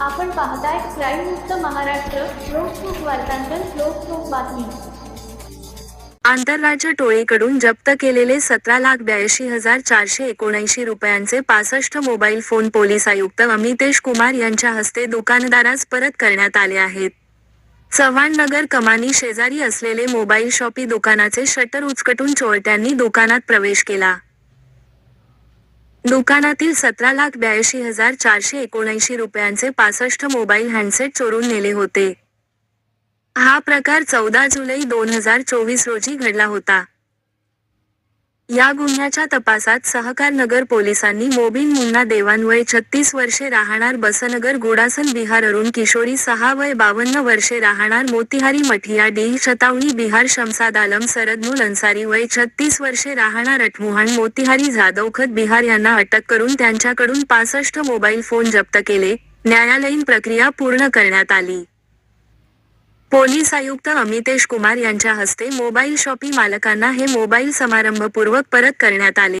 आपण पाहताय क्राईम मुक्त महाराष्ट्र लोकसुख वार्तांकन लोकसुख बातमी. आंतरराज्य टोळीकडून जप्त केलेले सतरा लाख ब्याऐंशी हजार चारशे एकोणऐंशी रुपयांचे पासष्ट मोबाईल फोन पोलीस आयुक्त अमितेश कुमार यांच्या हस्ते दुकानदारास परत करण्यात आले आहेत. चव्हाण नगर कमानी शेजारी असलेले मोबाईल शॉपी दुकानाचे शटर उचकटून चोरट्यांनी दुकानात प्रवेश केला. दुकानातील सतरा लाख ब्याऐंशी हजार चारशे एकोणऐंशी रुपयांचे पासष्ट मोबाईल हँडसेट चोरून नेले होते. हा प्रकार चौदा जुलै दोन हजार चोवीस रोजी घडला होता. या गुन्ह्याच्या तपासात सहकार नगर पोलिसांनी मोबिन मुन्ना देवान वय छत्तीस वर्षे राहणार बसनगर गुडासन बिहार अरुण किशोरी सहा वय बावन्न वर्षे राहणार मोतिहारी मठिया डी शतावणी बिहार शमसाद आलम सरदनुल अन्सारी वय छत्तीस वर्षे राहणार अठमुहान मोतिहारी जाधवखत बिहार यांना अटक करून त्यांच्याकडून पासष्ट मोबाईल फोन जप्त केले. न्यायालयीन प्रक्रिया पूर्ण करण्यात आली. पोलीस आयुक्त अमितेश कुमार यांच्या हस्ते मोबाईल शॉपी मालकांना हे मोबाईल समारंभपूर्वक परत करण्यात आले.